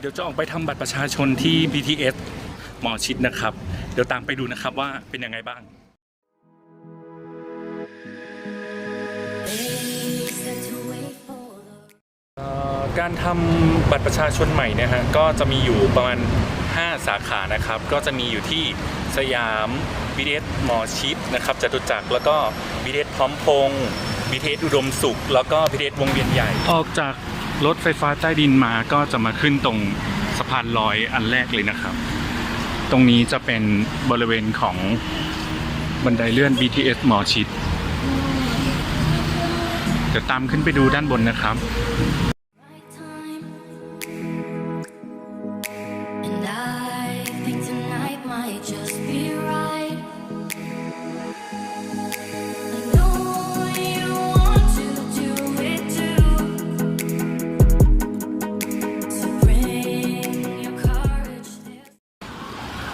เดี๋ยวจะออกไปทำบัตรประชาชนที่ BTS หมอชิดนะครับ เดี๋ยวตามไปดูนะครับว่าเป็นยังไงบ้าง การทำบัตรประชาชนใหม่เนี่ยฮะก็จะมีอยู่ประมาณ 5 สาขานะครับ ก็จะมีอยู่ที่สยาม BTS หมอชิดนะครับจตุจักรแล้วก็ BTS พร้อมพงษ์ BTS อุดมสุข แล้วก็ BTS วงเวียนใหญ่ ออกจาก รถไฟฟ้าใต้ดินมาก็จะมาขึ้นตรงสะพานลอยอันแรกเลยนะครับ ตรงนี้จะเป็นบริเวณของบันไดเลื่อน BTS หมอชิดเดี๋ยวตามขึ้นไปดูด้านบนนะครับ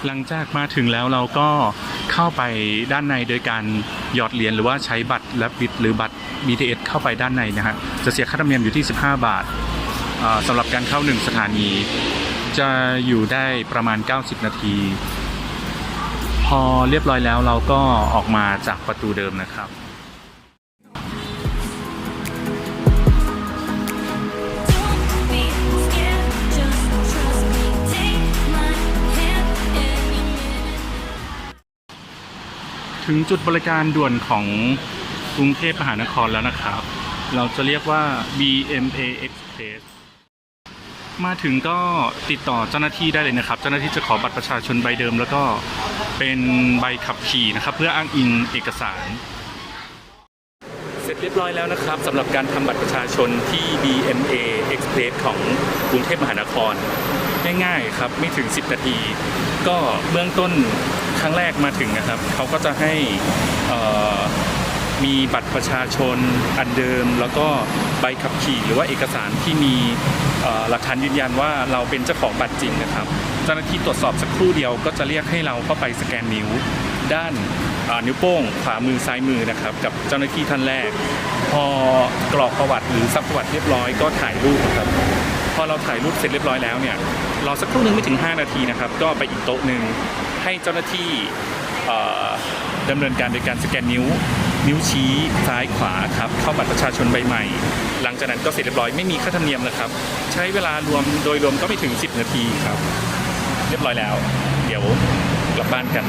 หลังจากมาถึงแล้วเราก็เข้าไปด้านในโดยการหยอดเหรียญหรือว่าใช้บัตรและบิดหรือบัตร BTS เข้าไปด้านในนะฮะจะเสียค่าธรรมเนียมอยู่ที่ 15 บาทสำหรับการเข้า 1 สถานี จะอยู่ได้ประมาณ 90 นาที พอเรียบร้อยแล้วเราก็ออกมาจากประตูเดิมนะครับ ถึงจุดบริการด่วนของกรุงเทพมหานครแล้วนะครับ เราจะเรียกว่า BMA Express มาถึงก็ติดต่อเจ้าหน้าที่ได้เลยนะครับ เจ้าหน้าที่จะขอบัตรประชาชนใบเดิม แล้วก็เป็นใบขับขี่นะครับ เพื่ออ้างอิงเอกสาร เสร็จเรียบร้อยแล้วนะครับสำหรับการทำบัตรประชาชนที่ BMA Express ของกรุงเทพมหานคร ง่ายๆครับไม่ถึง 10 นาที ก็เบื้องต้น ครั้งแรกมาถึงนะครับ เขาก็จะให้มีบัตรประชาชนอันเดิม แล้วก็ใบขับขี่หรือว่าเอกสารที่มีหลักฐานยืนยันว่าเราเป็นเจ้าของบัตรจริงนะครับ เจ้าหน้าที่ตรวจสอบสักครู่เดียวก็จะเรียกให้เราเข้าไปสแกนนิ้ว ด้านนิ้วโป้งขวามือซ้ายมือนะครับ กับเจ้าหน้าที่ท่านแรก พอกรอกประวัติหรือซักประวัติเรียบร้อยก็ถ่ายรูปครับพอเราถ่ายรูปเสร็จเรียบร้อยแล้วเนี่ยรอสักครู่นึงไม่ถึง 5 นาทีนะครับ ก็ไปอีกโต๊ะหนึ่ง ให้เจ้าหน้าที่ดำเนินการโดยการสแกนนิ้ว นิ้วชี้ซ้ายขวาครับเข้าบัตรประชาชนใบใหม่ หลังจากนั้นก็เสร็จเรียบร้อยไม่มีค่าธรรมเนียมนะครับ ใช้เวลารวมโดยรวมก็ไม่ถึง 10 นาทีครับ เรียบร้อยแล้ว เดี๋ยวกลับบ้านกัน